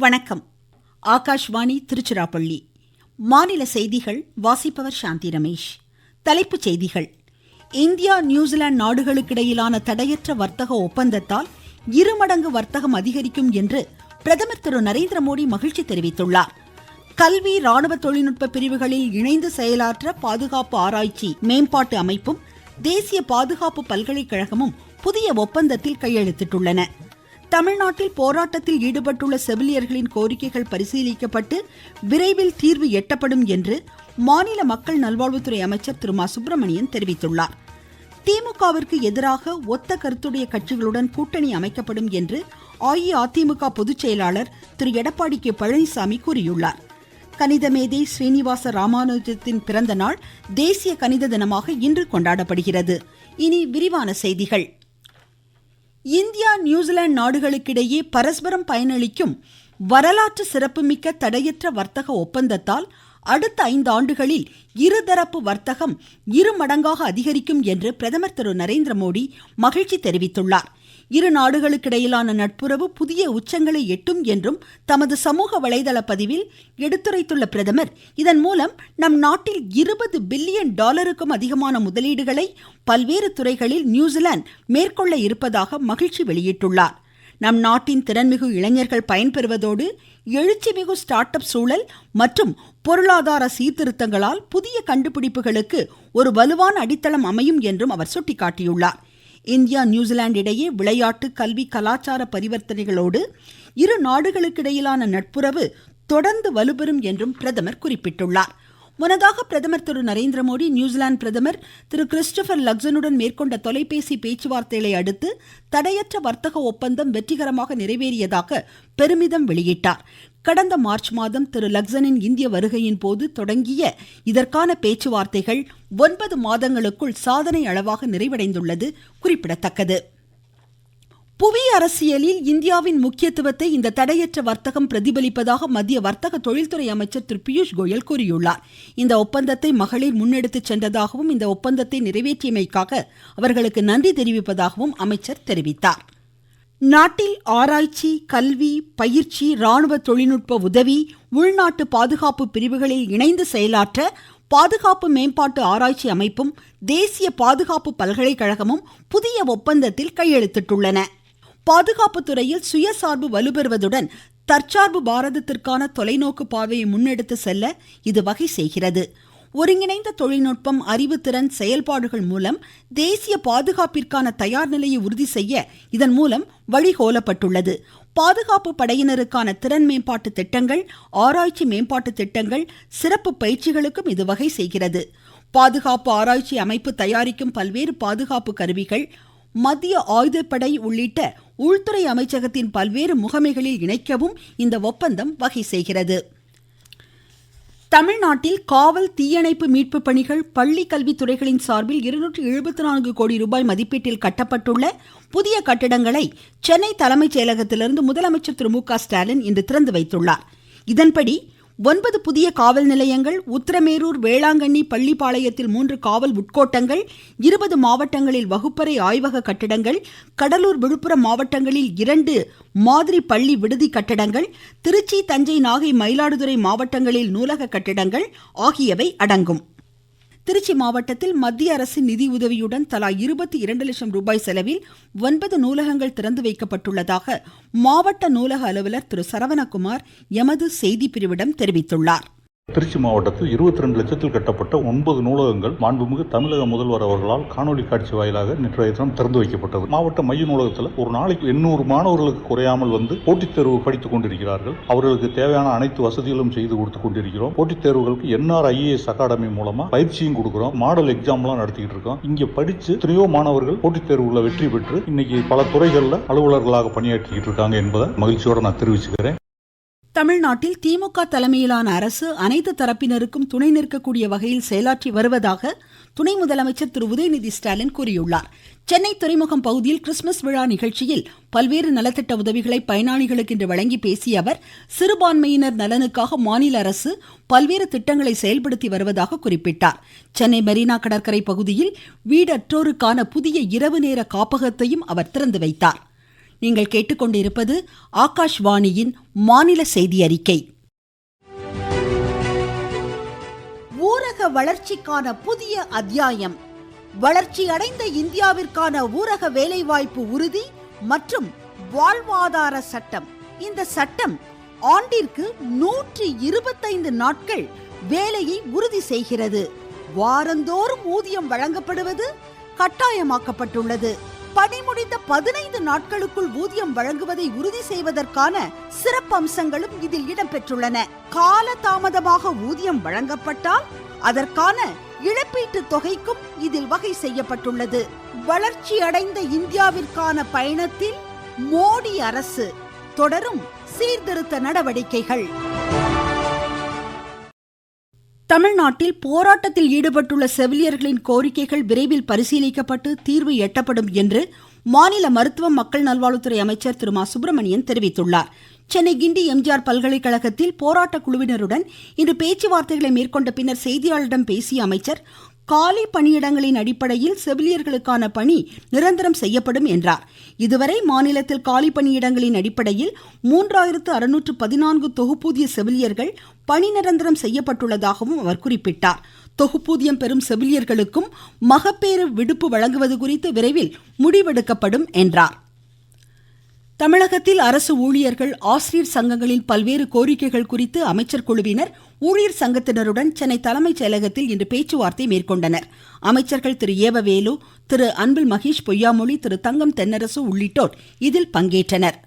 வணக்கம். ஆகாஷ்வாணி திருச்சிராப்பள்ளி. மாநில செய்திகள் வாசிப்பவர் சாந்தி ரமேஷ். தலைப்புச் செய்திகள். இந்தியா நியூசிலாந்து நாடுகளுக்கிடையிலான தடையற்ற வர்த்தக ஒப்பந்தத்தால் இருமடங்கு வர்த்தகம் அதிகரிக்கும் என்று பிரதமர் திரு நரேந்திர மோடி மகிழ்ச்சி தெரிவித்துள்ளார். கல்வி ராணுவ தொழில்நுட்ப பிரிவுகளில் இணைந்து செயலாற்ற பாதுகாப்பு ஆராய்ச்சி மேம்பாட்டு அமைப்பும் தேசிய பாதுகாப்பு பல்கலைக்கழகமும் புதிய ஒப்பந்தத்தில் கையெழுத்திட்டுள்ளன. தமிழ்நாட்டில் போராட்டத்தில் ஈடுபட்டுள்ள செவிலியர்களின் கோரிக்கைகள் பரிசீலிக்கப்பட்டு விரைவில் தீர்வு எட்டப்படும் என்று மாநில மக்கள் நல்வாழ்வுத்துறை அமைச்சர் திரு மா. சுப்பிரமணியன் தெரிவித்துள்ளார். திமுகவிற்கு எதிராக ஒத்த கருத்துடைய கட்சிகளுடன் கூட்டணி அமைக்கப்படும் என்று அஇஅதிமுக பொதுச் செயலாளர் திரு எடப்பாடி கே. பழனிசாமி கூறியுள்ளார். கணிதமேதை ஸ்ரீனிவாச ராமானுஜத்தின் பிறந்த நாள் தேசிய கணித தினமாக இன்று கொண்டாடப்படுகிறது. இனி விரிவான செய்திகள். இந்தியா நியூசிலாந்து நாடுகளுக்கிடையே பரஸ்பரம் பயனளிக்கும் வரலாற்று சிறப்புமிக்க தடையற்ற வர்த்தக ஒப்பந்தத்தால் அடுத்த ஐந்து ஆண்டுகளில் இருதரப்பு வர்த்தகம் இரு மடங்காக அதிகரிக்கும் என்று பிரதமர் திரு நரேந்திர மோடி மகிழ்ச்சி தெரிவித்துள்ளார். இரு நாடுகளுக்கிடையிலான நட்புறவு புதிய உச்சங்களை எட்டும் என்றும் தமது சமூக வலைதள பதிவில் எடுத்துரைத்துள்ள பிரதமர் இதன் மூலம் நம் நாட்டில் இருபது பில்லியன் டாலருக்கும் அதிகமான முதலீடுகளை பல்வேறு துறைகளில் நியூசிலாந்து மேற்கொள்ள இருப்பதாக மகிழ்ச்சி வெளியிட்டுள்ளார். நம் நாட்டின் திறன்மிகு இளைஞர்கள் பயன்பெறுவதோடு எழுச்சிமிகு ஸ்டார்ட் அப் சூழல் மற்றும் பொருளாதார சீர்திருத்தங்களால் புதிய கண்டுபிடிப்புகளுக்கு ஒரு வலுவான அடித்தளம் அமையும் என்றும் அவர் சுட்டிக்காட்டியுள்ளார். இந்தியா நியூசிலாந்து இடையே விளையாட்டு கல்வி கலாச்சார பரிவர்த்தனைகளோடு இரு நாடுகளுக்கிடையிலான நட்புறவு தொடர்ந்து வலுப்பெறும் என்றும் பிரதமர் குறிப்பிட்டுள்ளார். முன்னதாக பிரதமர் திரு நரேந்திர மோடி நியூசிலாந்து பிரதமர் திரு கிறிஸ்டபர் லக்சனுடன் மேற்கொண்ட தொலைபேசி பேச்சுவார்த்தைகளை அடுத்து தடையற்ற வர்த்தக ஒப்பந்தம் வெற்றிகரமாக நிறைவேறியதாக பெருமிதம் வெளியிட்டார். கடந்த மார்ச் மாதம் திரு லக்சனின் இந்திய வருகையின் போது தொடங்கிய இதற்கான பேச்சுவார்த்தைகள் ஒன்பது மாதங்களுக்குள் சாதனை அளவாக நிறைவடைந்துள்ளது குறிப்பிடத்தக்கது. புவி அரசியலில் இந்தியாவின் முக்கியத்துவத்தை இந்த தடையற்ற வர்த்தகம் பிரதிபலிப்பதாக மத்திய வர்த்தக தொழில்துறை அமைச்சர் திரு பியூஷ் கோயல் கூறியுள்ளார். இந்த ஒப்பந்தத்தை மகளிர் முன்னெடுத்துச் சென்றதாகவும் இந்த ஒப்பந்தத்தை நிறைவேற்றியமைக்காக அவர்களுக்கு நன்றி தெரிவிப்பதாகவும் அமைச்சர் தெரிவித்தார். நாட்டில் ஆராய்ச்சி கல்வி பயிற்சி ராணுவ தொழில்நுட்ப உதவி உள்நாட்டு பாதுகாப்பு பிரிவுகளில் இணைந்து செயலாற்ற பாதுகாப்பு மேம்பாட்டு ஆராய்ச்சி அமைப்பும் தேசிய பாதுகாப்பு பல்கலைக்கழகமும் புதிய ஒப்பந்தத்தில் கையெழுத்திட்டுள்ளன. பாதுகாப்பு துறையில் சுயசார்பு வலுப்பெறுவதுடன் தற்சார்பு பாரதத்திற்கான தொலைநோக்கு பார்வையை முன்னெடுத்து செல்ல இது வகை செய்கிறது. ஒருங்கிணைந்த தொழில்நுட்பம் அறிவுத்திறன் செயல்பாடுகள் மூலம் தேசிய பாதுகாப்பிற்கான தயார் நிலையை உறுதி செய்ய இதன் மூலம் வழிகோலப்பட்டுள்ளது. பாதுகாப்பு படையினருக்கான திறன் மேம்பாட்டு திட்டங்கள் ஆராய்ச்சி மேம்பாட்டு திட்டங்கள் சிறப்பு பயிற்சிகளுக்கும் இது வகை செய்கிறது. பாதுகாப்பு ஆராய்ச்சி அமைப்பு தயாரிக்கும் பல்வேறு பாதுகாப்பு கருவிகள் மத்திய ஆயுதப்படை உள்ளிட்ட உள்துறை அமைச்சகத்தின் பல்வேறு முகமைகளில் இணைக்கவும் இந்த ஒப்பந்தம் வகை செய்கிறது. தமிழ்நாட்டில் காவல் தீயணைப்பு மீட்பு பணிகள் பள்ளி கல்வித்துறைகளின் சார்பில் இருநூற்றி எழுபத்தி நான்கு கோடி ரூபாய் மதிப்பீட்டில் கட்டப்பட்டுள்ள புதிய கட்டிடங்களை சென்னை தலைமைச் செயலகத்திலிருந்து முதலமைச்சர் திரு மு க ஸ்டாலின் இன்று திறந்து வைத்துள்ளார். இதன்படி ஒன்பது புதிய காவல் நிலையங்கள் உத்திரமேரூர் வேளாங்கண்ணி பள்ளிப்பாளையத்தில் மூன்று காவல் உட்கோட்டங்கள் இருபது மாவட்டங்களில் வகுப்பறை ஆய்வக கட்டிடங்கள் கடலூர் விழுப்புரம் மாவட்டங்களில் இரண்டு மாதிரி பள்ளி விடுதி கட்டிடங்கள் திருச்சி தஞ்சை நாகை மயிலாடுதுறை மாவட்டங்களில் நூலக கட்டிடங்கள் ஆகியவை அடங்கும். திருச்சி மாவட்டத்தில் மத்திய அரசின் நிதி உதவியுடன் தலா இருபத்தி இரண்டு லட்சம் ரூபாய் செலவில் ஒன்பது நூலகங்கள் திறந்து வைக்கப்பட்டுள்ளதாக மாவட்ட நூலக அலுவலர் திரு சரவணகுமார் எமது செய்திப்பிரிவிடம் பிரிவிடம் தெரிவித்துள்ளார். திருச்சி மாவட்டத்தில் இருபத்தி ரெண்டு லட்சத்தில் கட்டப்பட்ட ஒன்பது நூலகங்கள் மாண்புமிகு தமிழக முதல்வர் அவர்களால் காணொலி காட்சி வாயிலாக நேற்றைய தினம் திறந்து வைக்கப்பட்டது. மாவட்ட மைய நூலகத்தில் ஒரு நாளைக்கு எண்ணூறு மாணவர்களுக்கு குறையாமல் வந்து போட்டித் தேர்வு படித்துக் கொண்டிருக்கிறார்கள். அவர்களுக்கு தேவையான அனைத்து வசதிகளும் செய்து கொடுத்து கொண்டிருக்கிறோம். போட்டித் தேர்வுகளுக்கு என்ஆர் ஐஏஎஸ் அகாடமி மூலமா பயிற்சியும் கொடுக்கிறோம். மாடல் எக்ஸாம்லாம் நடத்திக்கிட்டு இருக்கோம். இங்க படிச்சு எத்தனையோ மாணவர்கள் போட்டித் தேர்வுல வெற்றி பெற்று இன்னைக்கு பல துறைகளில் அலுவலர்களாக பணியாற்றிக்கிட்டு இருக்காங்க என்பதை மகிழ்ச்சியோட நான் தெரிவிச்சுக்கிறேன். தமிழ்நாட்டில் திமுக தலைமையிலான அரசு அனைத்து தரப்பினருக்கும் துணை நிற்கக்கூடிய வகையில் செயலாற்றி வருவதாக துணை முதலமைச்சர் திரு உதயநிதி ஸ்டாலின் கூறியுள்ளார். சென்னை துறைமுகம் பகுதியில் கிறிஸ்துமஸ் விழா நிகழ்ச்சியில் பல்வேறு நலத்திட்ட உதவிகளை பயனாளிகளுக்கு இன்று வழங்கி பேசிய அவர் சிறுபான்மையினர் நலனுக்காக மாநில அரசு பல்வேறு திட்டங்களை செயல்படுத்தி வருவதாக குறிப்பிட்டார். சென்னை மெரினா கடற்கரை பகுதியில் வீடற்றோருக்கான புதிய இரவு நேர காப்பகத்தையும் அவர் திறந்து வைத்தார். நீங்கள் கேட்டுக்கொண்டிருப்பது ஆகாஷ்வாணியின் மாநில செய்தி அறிக்கை ஊரக வளர்ச்சிக்கான புதிய அத்தியாயம். வளர்ச்சி அடைந்த இந்தியாவிற்கான ஊரக வேலைவாய்ப்பு உறுதி மற்றும் வாழ்வாதார சட்டம். இந்த சட்டம் ஆண்டிற்கு நூற்றி இருபத்தைந்து நாட்கள் வேலையை உறுதி செய்கிறது. வாரந்தோறும் ஊதியம் வழங்கப்படுவது கட்டாயமாக்கப்பட்டுள்ளது. பணி முடிந்த பதினைந்து நாட்களுக்குள் ஊதியம் வழங்குவதை உறுதி செய்வதற்கான சிறப்பம்சங்களும் இதில் இடம்பெற்றுள்ளன. கால தாமதமாக ஊதியம் வழங்கப்பட்டால் அதற்கான இழப்பீட்டு தொகைக்கும் இதில் வகை செய்யப்பட்டுள்ளது. வளர்ச்சி அடைந்த இந்தியாவிற்கான பயணத்தில் மோடி அரசு தொடரும் சீர்திருத்த நடவடிக்கைகள். தமிழ்நாட்டில் போராட்டத்தில் ஈடுபட்டுள்ள செவிலியர்களின் கோரிக்கைகள் விரைவில் பரிசீலிக்கப்பட்டு தீர்வு எட்டப்படும் என்று மாநில மருத்துவம் மக்கள் நல்வாழ்வுத்துறை அமைச்சர் திரு மா. சுப்பிரமணியன் தெரிவித்துள்ளார். சென்னை கிண்டி எம்ஜிஆர் பல்கலைக்கழகத்தில் போராட்ட குழுவினருடன் இன்று பேச்சுவார்த்தைகளை மேற்கொண்ட பின்னர் செய்தியாளர்களிடம் பேசிய அமைச்சர் காலி பணியிடங்களின் அடிப்படையில் செவிலியர்களுக்கான பணி நிரந்தரம் செய்யப்படும் என்றார். இதுவரை மாநிலத்தில் காலி பணியிடங்களின் அடிப்படையில் மூன்றாயிரத்து அறுநூற்று பதினான்கு தொகுப்பூதிய செவிலியர்கள் பணி நிரந்தரம் செய்யப்பட்டுள்ளதாகவும் அவர் குறிப்பிட்டார். தொகுப்பூதியம் பெறும் செவிலியர்களுக்கும் மகப்பேறு விடுப்பு வழங்குவது குறித்து விரைவில் முடிவெடுக்கப்படும் என்றார். தமிழகத்தில் அரசு ஊழியர்கள் ஆசிரியர் சங்கங்களின் பல்வேறு கோரிக்கைகள் குறித்து அமைச்சர் குழுவினர் ஊழியர் சங்கத்தினருடன் சென்னை தலைமைச் செயலகத்தில் இன்று பேச்சுவார்த்தை மேற்கொண்டனர். அமைச்சர்கள் திரு. ஏவவேலு திரு. அன்பில் மகேஷ் பொய்யாமொழி திரு. தங்கம் தென்னரசு உள்ளிட்டோர் இதில் பங்கேற்றனர்.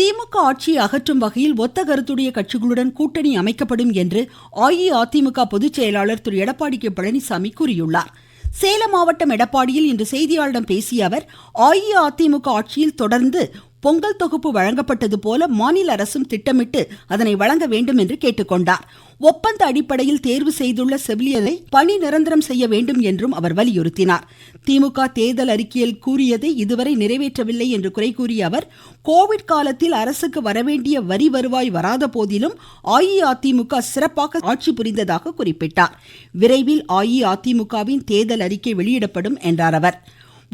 திமுக ஆட்சியை அகற்றும் வகையில் ஒத்த கருத்துடைய கட்சிகளுடன் கூட்டணி அமைக்கப்படும் என்று அஇஅதிமுக பொதுச் செயலாளர் திரு. எடப்பாடி கே. பழனிசாமி கூறியுள்ளார். சேலம் மாவட்டம் எடப்பாடியில் இன்று செய்தியாளர்களிடம் பேசிய அவர் அஇஅதிமுக ஆட்சியில் தொடர்ந்து பொங்கல் தொகுப்பு வழங்கப்பட்டது போல மாநில அரசும் திட்டமிட்டு அதனை வழங்க வேண்டும் என்று கேட்டுக்கொண்டார். ஒப்பந்த அடிப்படையில் தேர்வு செய்துள்ள செவிலியரை பணி நிரந்தரம் செய்ய வேண்டும் என்றும் அவர் வலியுறுத்தினார். திமுக தேர்தல் அறிக்கையில் கூறியதை இதுவரை நிறைவேற்றவில்லை என்று குறை கூறிய அவர் கோவிட் காலத்தில் அரசுக்கு வரவேண்டிய வரி வருவாய் வராத போதிலும் அஇஅதிமுக சிறப்பாக ஆட்சி புரிந்ததாக குறிப்பிட்டார். விரைவில் அஇஅதிமுகவின் தேர்தல் அறிக்கை வெளியிடப்படும் என்றார் அவர்.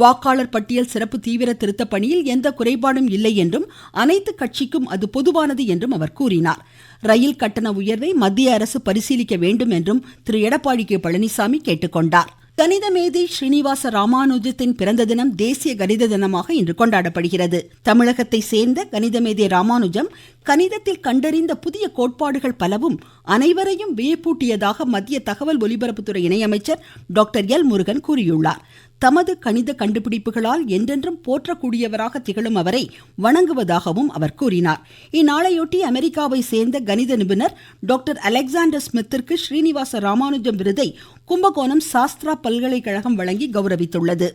வாக்காளர் பட்டியல் சிறப்பு தீவிர திருத்த பணியில் எந்த குறைபாடும் இல்லை என்றும் அனைத்து கட்சிக்கும் அது பொதுவானது என்றும் அவர் கூறினார். ரயில் கட்டண உயர்வை மத்திய அரசு பரிசீலிக்க வேண்டும் என்றும் திரு. எடப்பாடி கே. பழனிசாமி கேட்டுக்கொண்டார் கணித மேதை ஸ்ரீனிவாச ராமானுஜத்தின் பிறந்த தினம் தேசிய கணித தினமாக இன்று கொண்டாடப்படுகிறது. தமிழகத்தை சேர்ந்த கணித மேதை ராமானுஜம் கணிதத்தில் கண்டறிந்த புதிய கோட்பாடுகள் பலவும் அனைவரையும் வியப்பூட்டியதாக மத்திய தகவல் ஒலிபரப்புத்துறை இணையமைச்சர் டாக்டர் எல் முருகன் கூறியுள்ளார். தமது கணித கண்டுபிடிப்புகளால் என்றென்றும் போற்றக்கூடியவராக திகழும் அவரை வணங்குவதாகவும் அவர் கூறினார். இந்நாளையொட்டி அமெரிக்காவை சேர்ந்த கணித நிபுணர் டாக்டர் அலெக்சாண்டர் ஸ்மித்திற்கு ஸ்ரீனிவாச ராமானுஜம் விருதை கும்பகோணம் சாஸ்திரா பல்கலைக்கழகம் வழங்கி கௌரவித்துள்ளது.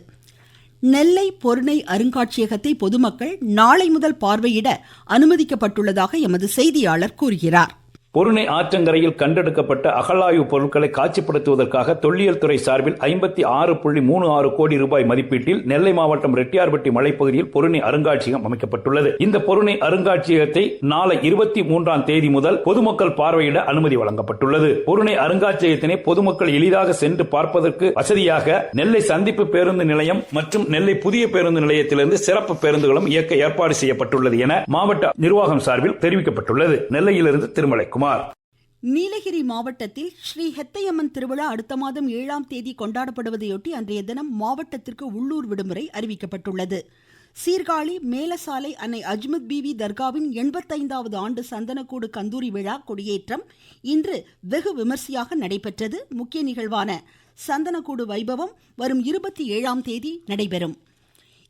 நெல்லை பொருணை அருங்காட்சியகத்தை பொதுமக்கள் நாளை முதல் பார்வையிட அனுமதிக்கப்பட்டுள்ளதாக எமது செய்தியாளர் கூறுகிறார். பொருணை ஆற்றங்கரையில் கண்டெடுக்கப்பட்ட அகழாய்வு பொருட்களை காட்சிப்படுத்துவதற்காக தொல்லியல் துறை சார்பில் ஐம்பத்தி ஆறு புள்ளி மூணு ஆறு கோடி ரூபாய் மதிப்பீட்டில் நெல்லை மாவட்டம் ரெட்டியார்பட்டி மலைப்பகுதியில் பொருணை அருங்காட்சியகம் அமைக்கப்பட்டுள்ளது. இந்த பொருணை அருங்காட்சியகத்தை நாளை இருபத்தி மூன்றாம் தேதி முதல் பொதுமக்கள் பார்வையிட அனுமதி வழங்கப்பட்டுள்ளது. பொருணை அருங்காட்சியகத்தினை பொதுமக்கள் எளிதாக சென்று பார்ப்பதற்கு வசதியாக நெல்லை சந்திப்பு பேருந்து நிலையம் மற்றும் நெல்லை புதிய பேருந்து நிலையத்திலிருந்து சிறப்பு பேருந்துகளும் இயக்க ஏற்பாடு செய்யப்பட்டுள்ளது என மாவட்ட நிர்வாகம் சார்பில் தெரிவிக்கப்பட்டுள்ளது. நெல்லையிலிருந்து திருமலைக்குமார். நீலகிரி மாவட்டத்தில் ஸ்ரீ ஹெத்தையம்மன் திருவிழா அடுத்த மாதம் ஏழாம் தேதி கொண்டாடப்படுவதையொட்டி அன்றைய தினம் மாவட்டத்திற்கு உள்ளூர் விடுமுறை அறிவிக்கப்பட்டுள்ளது. சீர்காழி மேலசாலை அன்னை அஜ்மத் பிவி தர்காவின் எண்பத்தைந்தாவது ஆண்டு சந்தனக்கூடு கந்தூரி விழா கொடியேற்றம் இன்று வெகு விமர்சையாக நடைபெற்றது. முக்கிய நிகழ்வான சந்தனக்கூடு வைபவம் வரும் இருபத்தி ஏழாம் தேதி நடைபெறும்.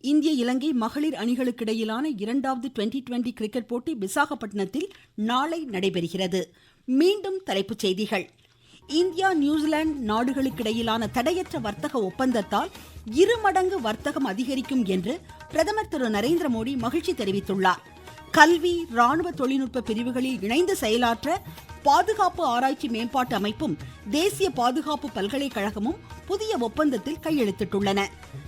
இந்திய இலங்கை மகளிர் அணிகளுக்கிடையிலான இரண்டாவது டுவெண்டி டுவெண்டி கிரிக்கெட் போட்டி விசாகப்பட்டினத்தில் நாளை நடைபெறுகிறது. மீண்டும் தலைப்புச் செய்திகள். இந்தியா நியூசிலாந்து நாடுகளுக்கிடையிலான தடையற்ற வர்த்தக ஒப்பந்தத்தால் இருமடங்கு வர்த்தகம் அதிகரிக்கும் என்று பிரதமர் திரு நரேந்திர மோடி மகிழ்ச்சி தெரிவித்துள்ளார். கல்வி ராணுவ தொழில்நுட்ப பிரிவுகளில் இணைந்து செயலாற்ற பாதுகாப்பு ஆராய்ச்சி மேம்பாட்டு அமைப்பும் தேசிய பாதுகாப்பு பல்கலைக்கழகமும் புதிய ஒப்பந்தத்தில் கையெழுத்திட்டுள்ளன.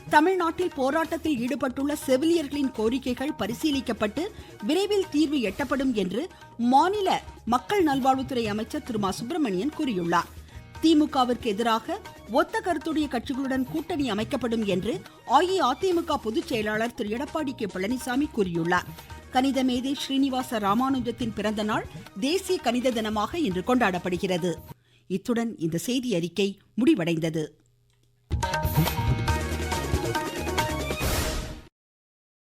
தமிழ்நாட்டில் போராட்டத்தில் ஈடுபட்டுள்ள செவிலியர்களின் கோரிக்கைகள் பரிசீலிக்கப்பட்டு விரைவில் தீர்வு எட்டப்படும் என்று மாநில மக்கள் நல்வாழ்வுத்துறை அமைச்சர் திரு மா சுப்பிரமணியன் கூறியுள்ளார். திமுகவிற்கு எதிராக ஒத்த கருத்துடைய கட்சிகளுடன் கூட்டணி அமைக்கப்படும் என்று அஇஅதிமுக பொதுச் செயலாளர் திரு. எடப்பாடி கே. பழனிசாமி கூறியுள்ளார். கணித மேதை ஸ்ரீனிவாச ராமானுஜத்தின் பிறந்த நாள் தேசிய கணித தினமாக இன்று கொண்டாடப்படுகிறது. இத்துடன் இந்த செய்தி அறிக்கை முடிவடைந்தது.